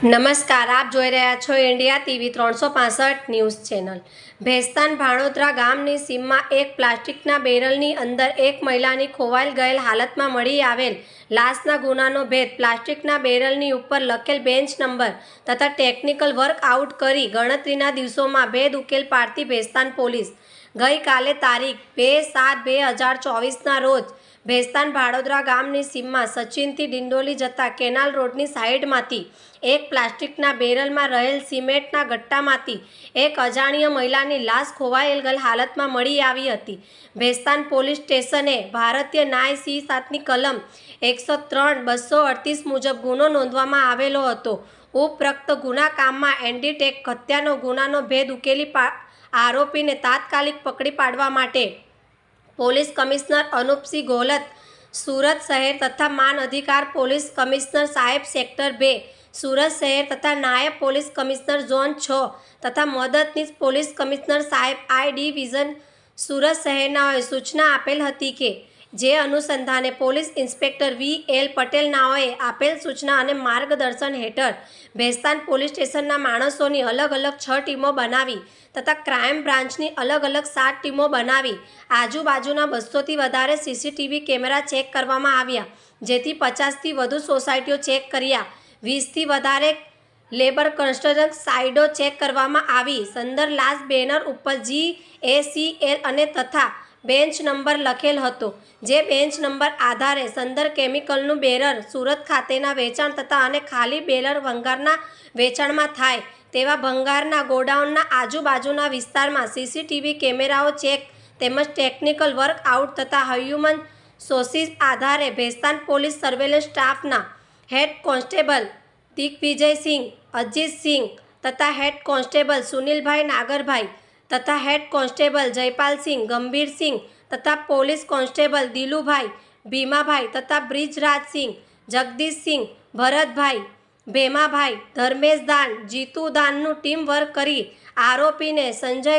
નમસ્કાર, આપ જોઈ રહ્યા છો ઇન્ડિયા ટીવી ત્રણસો પાસઠ ન્યૂઝ ચેનલ. ભેસ્તાન ભાણોદરા ગામની સીમમાં એક પ્લાસ્ટિકના બેરલની અંદર એક મહિલાની ખોવાઈ ગયેલ હાલતમાં મળી આવેલ લાશના ગુનાનો ભેદ પ્લાસ્ટિકના બેરલની ઉપર લખેલ બેન્ચ નંબર તથા ટેકનિકલ વર્ક આઉટ કરી ગણતરીના દિવસોમાં ભેદ ઉકેલ પાડતી ભેસ્તાન પોલીસ ગઈકાલે તારીખ બે સાત બે હજાર ચોવીસના રોજ ભેસ્તાન ભાડોદરા ગામની સીમમાં સચિનથી ડિંડોલી જતા કેનાલ રોડની સાઈડમાંથી એક પ્લાસ્ટિકના બેરલમાં રહેલ સિમેન્ટના ગટ્ટામાંથી એક અજાણ્ય મહિલાની લાશ ખોવાયેલ ગલ હાલતમાં મળી આવી હતી. ભેસ્તાન પોલીસ સ્ટેશને ભારતીય ન્યાય સી સાતની કલમ એકસો ત્રણ બસો અડતીસ મુજબ ગુનો નોંધવામાં આવેલો હતો. ઉપરક્ત ગુના કામમાં એન્ડીટેક હત્યાનો ગુનાનો ભેદ ઉકેલી પા આરોપીને તાત્કાલિક પકડી પાડવા માટે પોલીસ કમિશનર અનુપસિંહ ગોલત, સુરત શહેર તથા માન અધિકાર પોલીસ કમિશનર સાહેબ સેક્ટર બે, સુરત શહેર તથા નાયબ પોલીસ કમિશનર ઝોન છ તથા મદદનીશ પોલીસ કમિશનર સાહેબ આઈ ડિવિઝન સુરત શહેરનાઓએ સૂચના આપેલ હતી કે જે અનુસંધાને police inspector V L Patel નાઓએ આપેલ સૂચના અને માર્ગદર્શન હેઠળ ભેસ્તાન પોલીસ સ્ટેશનના માણસોની અલગ અલગ છ ટીમો બનાવી તથા ક્રાઇમ બ્રાન્ચની અલગ અલગ સાત ટીમો બનાવી આજુબાજુના બસોથી વધારે સીસીટીવી કેમેરા ચેક કરવામાં આવ્યા, જેથી પચાસથી વધુ સોસાયટીઓ ચેક કર્યા, વીસથી વધારે લેબર કન્સ્ટ્રક્શન સાઇડો ચેક કરવામાં આવી, સંદર લાસ્ટ બેનર ઉપર જી એ સી એલ અને તથા બેન્ચ નંબર લખેલ હતો, જે બેન્ચ નંબર આધારે સંદર કેમિકલનું બેરર સુરત ખાતેના વેચાણ તથા અને ખાલી બેરર ભંગારના વેચાણમાં થાય તેવા ભંગારના ગોડાઉનના આજુબાજુના વિસ્તારમાં સીસીટીવી કેમેરાઓ ચેક તેમજ ટેકનિકલ વર્ક આઉટ તથા હ્યુમન સોર્સિસ આધારે ભેસ્તાન પોલીસ સર્વેલન્સ સ્ટાફના હેડ કોન્સ્ટેબલ દિગ્વિજયસિંહ અજીતસિંહ તથા હેડ કોન્સ્ટેબલ સુનિલભાઈ નાગરભાઈ તથા હેડ કોન્સ્ટેબલ જયપાલસિંહ ગંભીરસિંહ તથા પોલીસ કોન્સ્ટેબલ દિલુભાઈ, ભીમાભાઈ તથા બ્રિજરાજસિંહ જગદીશસિંહ ભરતભાઈ, ભેમાભાઈ, ધર્મેશ દાન, જીતુ દાનનું ટીમ વર્ક કરી આરોપીને સંજય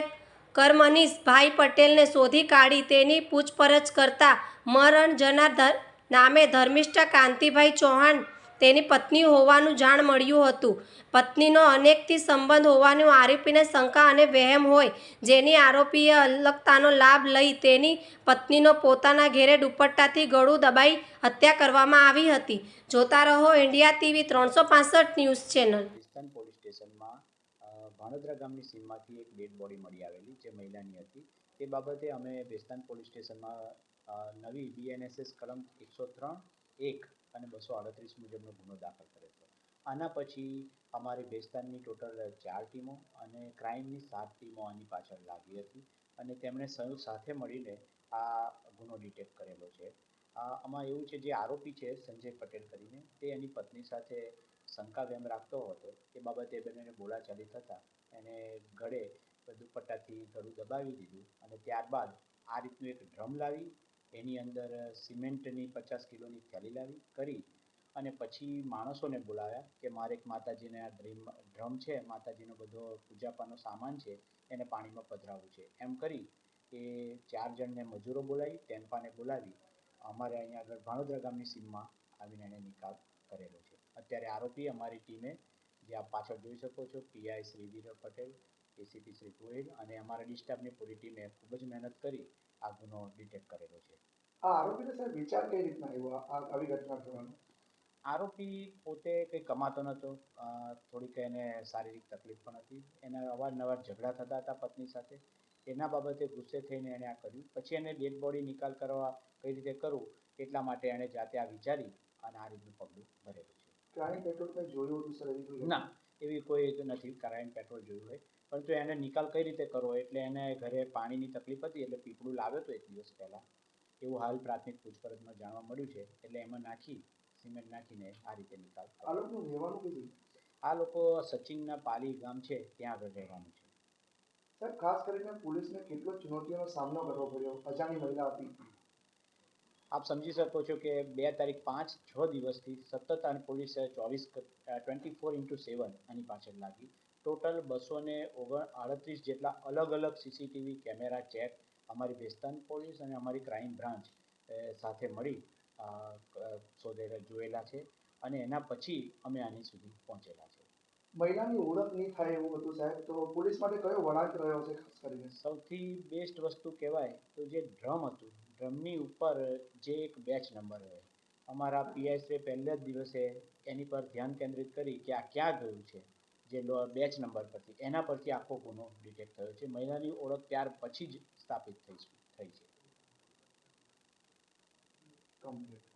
કરમનીશભાઈ પટેલને શોધી કાઢી તેની પૂછપરછ કરતા મરણ જનાર નામે ધર્મિષ્ઠા કાંતિભાઈ ચૌહાણ તેની પત્ની હોવાનું જાણ મળ્યું હતું. પત્નીનો અનેકથી સંબંધ હોવાનું આરોપીને શંકા અને વહેમ હોય જેની આરોપીએ અલગતાનો લાભ લઈ તેની પત્નીનો પોતાના ઘેરે દુપટ્ટાથી ગળું દબાઈ હત્યા કરવામાં આવી હતી. જોતા રહો ઇન્ડિયા ટીવી ત્રણસો ન્યૂઝ ચેનલ. પોલીસ સ્ટેશનમાં ભાણોદરા ગામની સીમમાંથી એક ડેડ બોડી મળી આવેલી જે મહિલાની હતી. તે બાબતે અમે બેસ્તાન પોલીસ સ્ટેશનમાં નવી બીએનએસએસ કલમ એકસો ત્રણ એક અને બસો આડત્રીસ મુજબનો ગુનો દાખલ કર્યો હતો. આના પછી અમારી બેસ્તાનની ટોટલ ચાર ટીમો અને ક્રાઇમની સાત ટીમો આની પાછળ લાગી હતી અને તેમણે સંયુક્ત સાથે મળીને આ ગુનો ડિટેક્ટ કરેલો છે. આમાં એવું છે, જે આરોપી છે, સંજય પટેલ કરીને, તે એની પત્ની સાથે શંકા વેમ રાખતો હતો. એ બાબતે બંનેને બોલાચાલી થતાં એને ગળે દુપટ્ટાથી ગળું દબાવી દીધું અને ત્યારબાદ આ રીતનું એક ડ્રમ લાવી એની અંદર સિમેન્ટની પચાસ કિલોની થેલી લાવી, કરી અને પછી માણસોને બોલાવ્યા કે મારે એક માતાજીને આ ડ્રીમ, ડ્રમ છે, માતાજીનો બધો પૂજાપાનો સામાન છે, એને પાણીમાં પધરાવવું છે. એમ કરી એ ચાર જણને મજૂરો બોલાવી, ટેમ્પાને બોલાવી, અમારે અહીંયા આગળ ભાણોદરા ગામની સીમમાં આવીને એને નિકાલ કરેલો છે. અત્યારે આરોપી અમારી ટીમે જે આપ પાછળ જોઈ શકો છો પીઆઈ શ્રી વીર પટેલ એસીપી શ્રી ગોહિલ અને અમારા ડિસ્ટાફની પૂરી ટીમે ખૂબ જ મહેનત કરી આ ગુનો ડિટેક્ટ કરેલો છે. આ આરોપીને સાહેબ વિચાર કઈ રીતના આવ્યો આવી ઘટના થવાનો આરોપી પોતે કંઈ કમાતો નહોતો થોડીક એને શારીરિક તકલીફ પણ હતી. એના અવારનવાર ઝઘડા થતા હતા પત્ની સાથે. એના બાબતે ગુસ્સે થઈને એણે આ કર્યું. પછી એને ડેડ બોડી નિકાલ કરવા કઈ રીતે કરવું એટલા માટે એણે જાતે આ વિચારી અને આ રીતનું પગલું ભરેલું છે. ક્રાઇમ પેટ્રોલ કઈ જોયું હતું સર એવી ના એવી કોઈ નથી. ક્રાઇમ પેટ્રોલ જોયું હોય. પરંતુ એને નિકાલ કઈ રીતે કરવો? એટલે એને ઘરે પાણીની તકલીફ હતી એટલે પીપળું લાવ્યો હતો એક દિવસ પહેલાં. એવું હાલ પ્રાથમિક પૂછપરછમાં જાણવા મળ્યું છે એટલે એમાં નાખી સિમેન્ટ નાખીને આ રીતે નિકાલ આ લોકોનું રહેવાનું કઈ આ લોકો સચિનના પાલી ગામ છે ત્યાં આગળ રહેવાનું છે. સર ખાસ કરીને પોલીસને કેટલો ચુનૌતીઓનો સામનો કરવો પડ્યો? અજાણી મહિલા હતી. આપ સમજી શકો છો કે બે તારીખ પાંચ છ દિવસથી સતત અને પોલીસ ચોવીસ ટ્વેન્ટી ફોર ઇન્ટુ સેવન આની પાછળ લાગી. ટોટલ બસો ને ઓગણ આડત્રીસ જેટલા અલગ અલગ સીસીટીવી કેમેરા ચેક અમારી ભેસ્તાન પોલીસ અને અમારી ક્રાઇમ બ્રાન્ચ સાથે મળી શોધેલા જોયેલા છે અને એના પછી અમે આની સુધી પહોંચેલા છે. મહિલાની ઓળખ નહીં થાય એવું બધું સાહેબ તો પોલીસ માટે કયો વળાંક રહ્યો છે ખાસ કરીને? સૌથી બેસ્ટ વસ્તુ કહેવાય તો જે ડ્રમ હતું ડ્રમની ઉપર જે એક બેચ નંબર હોય. અમારા પીએસએ પહેલા જ દિવસે એની પર ધ્યાન કેન્દ્રિત કરી કે આ ક્યાં ગયું છે? જે બેચ નંબર પરથી. એના પરથી આખો ગુનો ડિટેક્ટ થયો છે. મહિલાની ઓળખ ત્યાર પછી જ સ્થાપિત થઈ થઈ છે. કમ્પ્લીટ